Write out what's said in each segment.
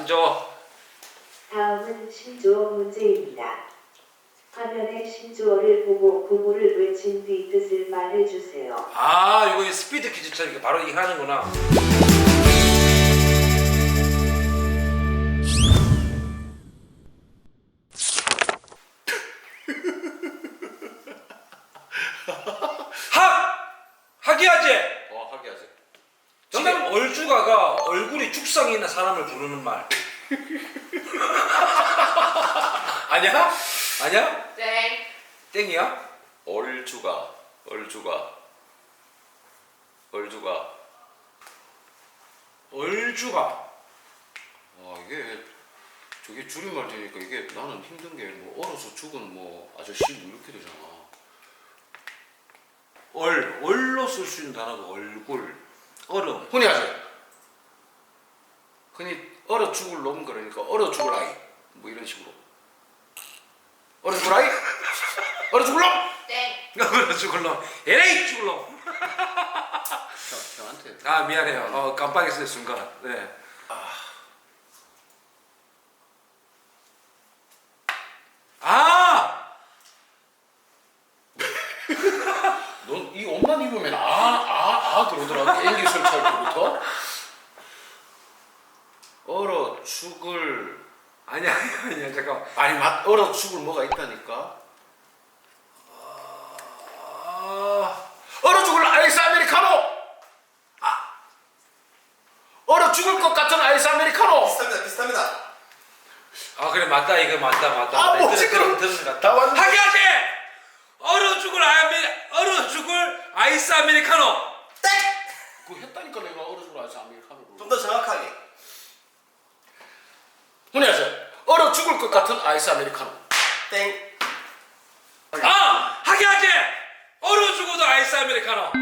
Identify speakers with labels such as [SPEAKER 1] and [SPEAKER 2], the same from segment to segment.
[SPEAKER 1] 신조
[SPEAKER 2] 다음은 신조어 문제입니다. 화면에 신조어를 보고 구호를 외친 뒤 뜻을 말해주세요.
[SPEAKER 1] 아 이거 스피드 퀴즈처럼 이렇게 바로 이거 하는구나 정답 얼주가가 얼굴이 죽상이 있는 사람을 부르는 말 아니야? 아니야?
[SPEAKER 3] 땡.
[SPEAKER 1] 땡이야?
[SPEAKER 4] 얼주가 얼주가 얼주가.
[SPEAKER 1] 얼주가
[SPEAKER 4] 와 이게 저게 줄임말 되니까 이게 나는 힘든 게 뭐 얼어서 죽은 뭐 아저씨 뭐 이렇게 되잖아.
[SPEAKER 1] 얼 얼로 쓸 수 있는 단어가 얼굴 얼음
[SPEAKER 4] 흔히 하지. 흔히 얼어 죽을 놈 그러니까 얼어 죽을 아이 뭐 이런 식으로. 얼어 죽을 아이? 얼어 죽을 놈?
[SPEAKER 3] 땡.
[SPEAKER 1] 얼어 죽을 놈 에레이 죽을 놈아
[SPEAKER 4] 형, 형한테.
[SPEAKER 1] 미안해요 어, 깜빡했어요 순간 네. 아
[SPEAKER 4] 넌이 옷만 입으면 아 아 아 그러더라. 비 얼어 죽을
[SPEAKER 1] 아니야 아니야 아니야 잠깐만
[SPEAKER 4] 아니 맛 얼어 죽을 뭐가 있다니까.
[SPEAKER 1] 아,
[SPEAKER 4] 얼어 죽을 아이스 아메리카노. 아. 얼어 죽을 것 같은 아이스 아메리카노.
[SPEAKER 5] 비슷합니다. 비슷합니다.
[SPEAKER 1] 아 그래 맞다 이거 맞다 맞다
[SPEAKER 4] 아. 뭐지,
[SPEAKER 1] 것 같다
[SPEAKER 4] 다 왔네.
[SPEAKER 1] 하기하지 얼어 죽을 아메 얼어 죽을 아이스 아메리카노
[SPEAKER 5] 땡!
[SPEAKER 4] 그거 했다니까 내가 얼어 죽을 아이스 아메리카노를.
[SPEAKER 5] 좀 더 정확하게.
[SPEAKER 4] 훈이하세요. 얼어 죽을 것 같은 아이스 아메리카노.
[SPEAKER 5] 땡.
[SPEAKER 1] 아 하기하지 얼어 죽어도 아이스 아메리카노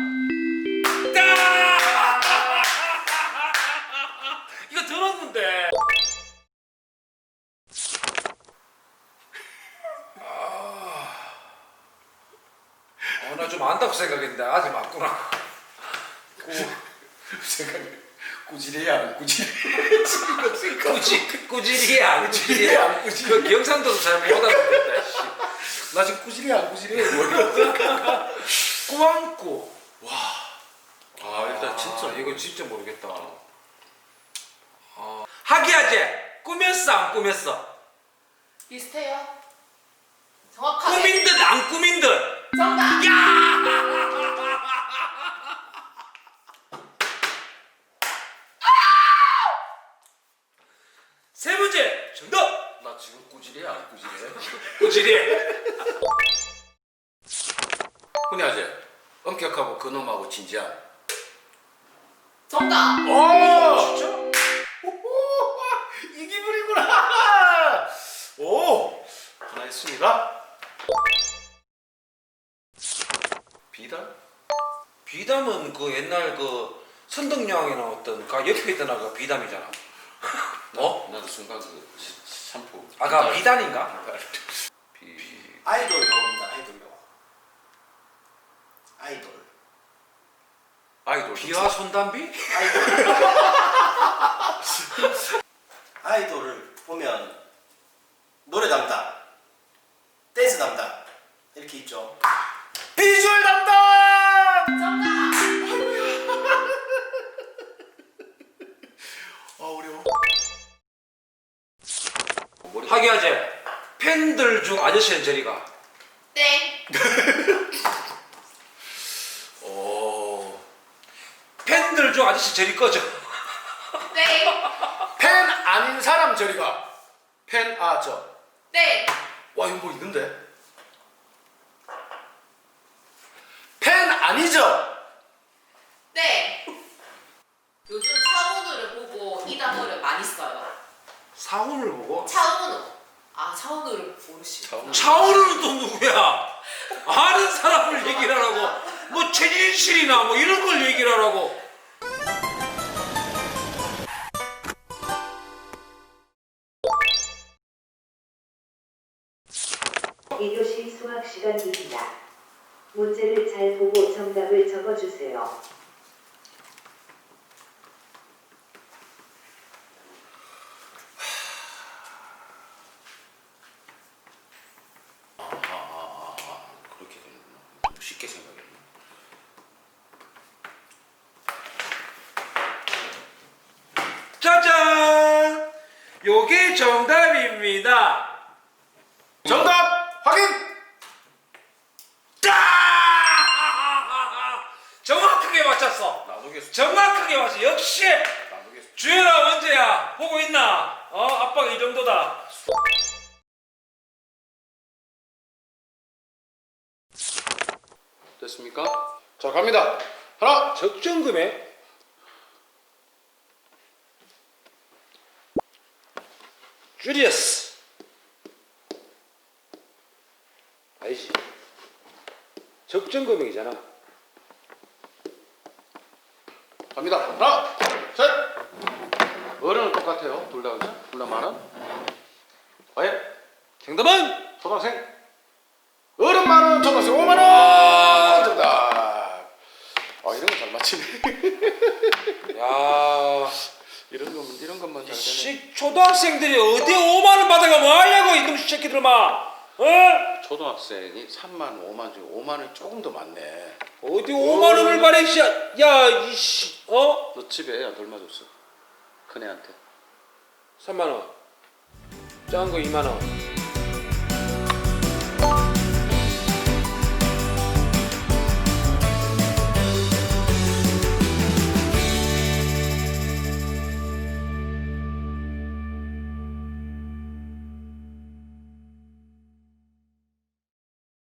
[SPEAKER 1] 따! 이거 들었는데 아, 나좀 안다고 생각했는데 아직 맞구나
[SPEAKER 4] 생각해. 꾸지리야, 꾸지리.
[SPEAKER 1] 꾸지 꾸지리야
[SPEAKER 4] 꾸지리야,
[SPEAKER 1] 꾸지리야
[SPEAKER 4] 꾸지리.
[SPEAKER 1] 그 경상도도 잘 못 알아듣겠다 씨.
[SPEAKER 4] 나 지금 꾸지리야, 꾸지리. 뭐 이런.
[SPEAKER 1] 꾸안꾸
[SPEAKER 4] 아 일단 진짜
[SPEAKER 1] 아, 이거 진짜 모르겠다 어. 하기야제 꾸몄어 안 꾸몄어
[SPEAKER 3] 비슷해요. 정확하게.
[SPEAKER 1] 꾸민 듯 안 꾸민 듯
[SPEAKER 3] 정답.
[SPEAKER 1] 세 문제 정답
[SPEAKER 4] 나 지금 꾸지리야, 꾸지리.
[SPEAKER 1] 꾸지리
[SPEAKER 4] 훈이하세요. 엄격하고 근엄하고 진지한.
[SPEAKER 3] 정답.
[SPEAKER 4] 오!
[SPEAKER 1] 진짜?
[SPEAKER 4] 오호! 이 기분이구나. 오! 하나 있습니다. 비단?
[SPEAKER 1] 비담은 그 옛날 그 선덕여왕에 나왔던 그 옆에 있던 아가 비담이잖아
[SPEAKER 4] 어? 나도 순간 그 시- 샴푸.
[SPEAKER 1] 아가
[SPEAKER 4] 비단.
[SPEAKER 1] 비단인가?
[SPEAKER 4] 비.
[SPEAKER 5] 아이돌 용어입니다. 아이돌. 아이돌.
[SPEAKER 4] 아이돌.
[SPEAKER 1] 비와 손담비?
[SPEAKER 5] 아이돌. 아이돌을 보면 노래 담당, 댄스 담당 이렇게 있죠.
[SPEAKER 4] 비주얼 담당!
[SPEAKER 1] 팬들 중 아저씨는 저리가
[SPEAKER 3] 땡.
[SPEAKER 4] 오.
[SPEAKER 1] 팬들 중 아저씨 저리 꺼져
[SPEAKER 3] 땡.
[SPEAKER 4] 팬 아닌 사람 저리가. 팬 아 저.
[SPEAKER 3] 땡.
[SPEAKER 4] 와 이거 뭐 있는데? 팬 아니죠?
[SPEAKER 3] 땡. 요즘 차은우를 보고 이 단어를 많이 써요.
[SPEAKER 1] 사훈을 보고
[SPEAKER 3] 차은우. 아 차은우를 모르시구나.
[SPEAKER 4] 차은우.
[SPEAKER 1] 차오르는 또 누구야? 아는 사람을 얘기를 하라고 뭐 최진실이나 뭐 이런 걸 얘기를 하라고
[SPEAKER 2] 2교시 수학 시간입니다. 문제를 잘 보고 정답을 적어주세요.
[SPEAKER 1] 요게 정답입니다.
[SPEAKER 5] 정답 확인.
[SPEAKER 1] 짜! 정확하게 맞췄어.
[SPEAKER 4] 나누겠습니다.
[SPEAKER 1] 정확하게 맞췄어. 역시. 주연아 원재야 보고 있나? 어 아빠가 이 정도다.
[SPEAKER 4] 됐습니까? 자 갑니다. 하나.
[SPEAKER 1] 적정 금액 주리어스 아니지 적정 금액이잖아
[SPEAKER 4] 갑니다. 하나, 셋. 어른은 똑같아요. 둘 다 그죠? 둘 다 만 원. 과연
[SPEAKER 1] 정답은
[SPEAKER 4] 초등학생 어른 만 원, 초등학생 5만 원. 정답. 아 이런 거 잘 맞히네.
[SPEAKER 1] 야
[SPEAKER 4] 이런 거 이런 것만 잘 되네.
[SPEAKER 1] 씨, 초등학생들이 어디 5만 원 받아가 뭐 하려고 이놈 새끼들 막 어?
[SPEAKER 4] 초등학생이 3만, 5만 중에 5만 원이 조금 더 많네.
[SPEAKER 1] 어디 5만 원을 말해 씨. 야 이씨 어?
[SPEAKER 4] 너 집에 애한테 얼마 줬어? 큰 애한테.
[SPEAKER 1] 3만 원 작은 거 2만 원